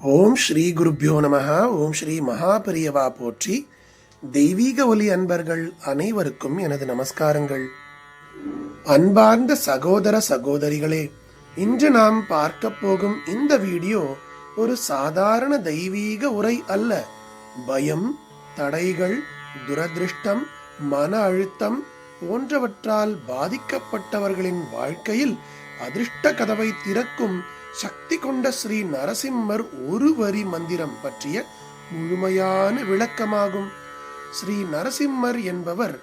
ஓம் ஸ்ரீ குருப்பியோ நமகா ஓம் ஸ்ரீ மகாபெரியவா போற்றி. தெய்வீக ஒலி அன்பர்கள் அனைவருக்கும் எனது நமஸ்காரங்கள். அன்பார்ந்த சகோதர சகோதரிகளே இன்று நாம் பார்க்க போகும் இந்த வீடியோ ஒரு சாதாரண தெய்வீக உரை அல்ல. பயம் தடைகள் துரதிருஷ்டம் மன அழுத்தம் போன்றவற்றால் பாதிக்கப்பட்டவர்களின் வாழ்க்கையில் அதிர்ஷ்ட கதவை திறக்கும் சக்தி கொண்ட ஸ்ரீ நரசிம்மர் ஒரு வரி மந்திரம் பற்றிய முழுமையான விளக்கமாகும். ஸ்ரீ நரசிம்மர் என்பவர்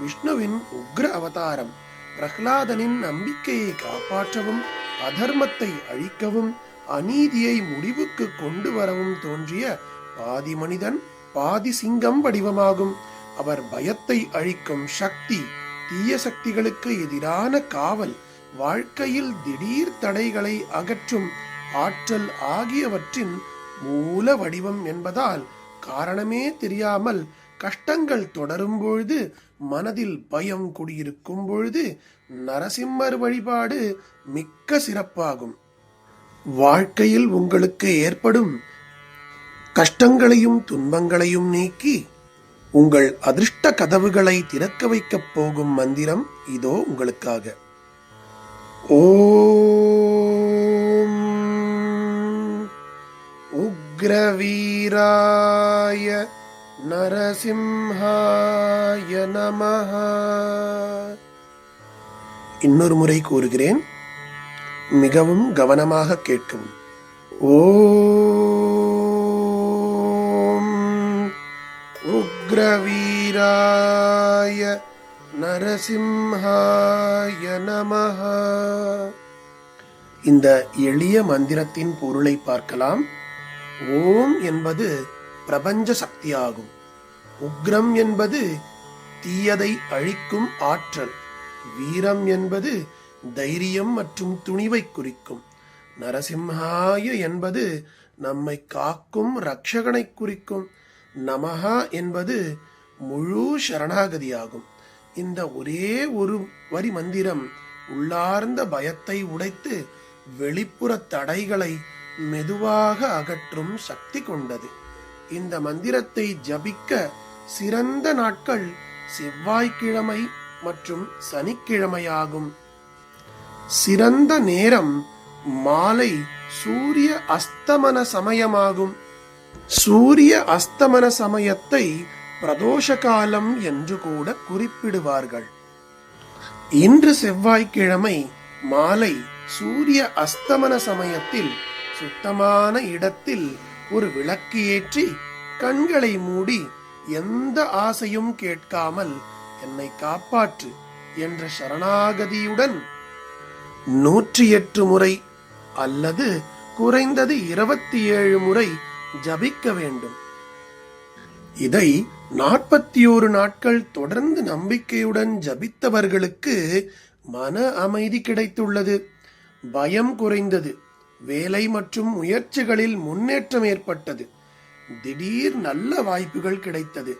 விஷ்ணுவின் உக்ர அவதாரம் பிரகலாதனின் நம்பிக்கையை காப்பாற்றவும் அதர்மத்தை அழிக்கவும் அநீதியை முடிவுக்கு கொண்டு வரவும் தோன்றிய பாதி மனிதன் பாதி சிங்கம் வடிவமாகும். அவர் பயத்தை அழிக்கும் சக்தி தீய சக்திகளுக்கு எதிரான காவல் வாழ்க்கையில் திடீர் தடைகளை அகற்றும் ஆற்றல் ஆகியவற்றின் மூல வடிவம் என்பதால் காரணமே தெரியாமல் கஷ்டங்கள் தொடரும் பொழுது மனதில் பயம் குடியிருக்கும் பொழுது நரசிம்மர் வழிபாடு மிக்க சிறப்பாகும். வாழ்க்கையில் உங்களுக்கு ஏற்படும் கஷ்டங்களையும் துன்பங்களையும் நீக்கி உங்கள் அதிர்ஷ்ட கதவுகளை திறக்க வைக்கப் போகும் மந்திரம் இதோ உங்களுக்காக. ஓம் உக்ரவீராய நரசிம்ஹாய நமஹ. இன்னொரு முறை கூறுகிறேன் மிகவும் கவனமாக கேட்கும். ஓம் உக்ரவீராய நரசிம்ஹாய நமஹ. இந்த எளிய மந்திரத்தின் பொருளை பார்க்கலாம். ஓம் என்பது பிரபஞ்ச சக்தியாகும். உக்ரம் என்பது தீயதை அழிக்கும் ஆற்றல். வீரம் என்பது தைரியம் மற்றும் துணிவை குறிக்கும். நரசிம்ஹாய என்பது நம்மை காக்கும் ரக்ஷகனை குறிக்கும். நமஹா என்பது முழு சரணாகதியாகும். இந்த ஒரே ஒரு வரி மந்திரம் உள்ளார்ந்த பயத்தை உடைத்து வெளிப்புற தடைகளை மெதுவாக அகற்றும் சக்தி கொண்டது. இந்த மந்திரத்தை ஜபிக்க சிறந்த நாட்கள் செவ்வாய்க்கிழமை மற்றும் சனிக்கிழமையாகும். சிறந்த நேரம் மாலை சூரிய அஸ்தமன சமயமாகும். சூரிய அஸ்தமன சமயத்தை பிரதோஷ காலம் என்று கூட குறிப்பிடுவார்கள். இன்று செவ்வாய்க்கிழமை மாலை சூரிய அஸ்தமன சமயத்தில் சுத்தமான இடத்தில் ஒரு விளக்கு ஏற்றி கண்களை மூடி எந்த ஆசையும் கேட்காமல் என்னை காப்பாற்று என்ற சரணாகதியுடன் நூற்றி எட்டு முறை அல்லது குறைந்தது இருபத்தி ஏழு முறை ஜபிக்க வேண்டும். இதை நாற்பத்தி ஒரு நாட்கள் தொடர்ந்து நம்பிக்கையுடன் ஜபித்தவர்களுக்கு மன அமைதி கிடைத்துள்ளது. பயம் குறைந்தது. வேலை மற்றும் முயற்சிகளில் முன்னேற்றம் ஏற்பட்டது. திடீர் நல்ல வாய்ப்புகள் கிடைத்தது.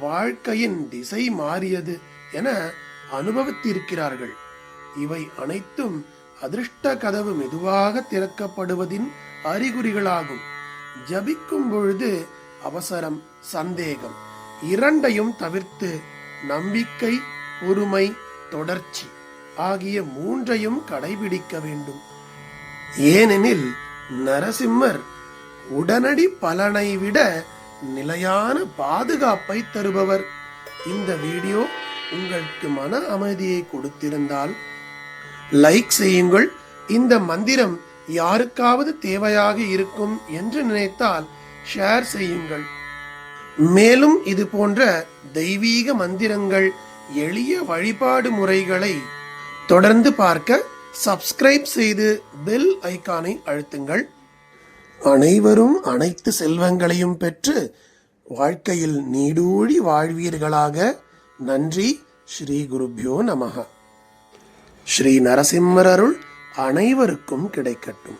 வாழ்க்கையின் திசை மாறியது என அனுபவித்திருக்கிறார்கள். இவை அனைத்தும் அதிர்ஷ்ட கதவு மெதுவாக திறக்கப்படுவதின் அறிகுறிகளாகும். ஜபிக்கும் பொழுது அவசரம் சந்தேகம். இரண்டையும் தவிர்த்து நம்பிக்கை பொறுமை தொடர்ச்சி ஆகிய மூன்றையும் கடைபிடிக்க வேண்டும். ஏனெனில் நரசிம்மர் உடனடி பலனை விட நிலையான பாதுகாப்பை தருபவர். இந்த வீடியோ உங்களுக்கு மன அமைதியை கொடுத்திருந்தால் லைக் செய்யுங்கள். இந்த மந்திரம் யாருக்காவது தேவையாக இருக்கும் என்று நினைத்தால் ஷேர் செய்யுங்கள். மேலும் இது போன்ற தெய்வீக மந்திரங்கள் எளிய வழிபாடு முறைகளை தொடர்ந்து பார்க்க சப்ஸ்கிரைப் செய்து பெல் ஐகானை அழுத்துங்கள். அனைவரும் அனைத்து செல்வங்களையும் பெற்று வாழ்க்கையில் நீடூழி வாழ்வீர்களாக. நன்றி. ஸ்ரீ குருப்யோ நமக ஸ்ரீ நரசிம்மரருள் அனைவருக்கும் கிடைக்கட்டும்.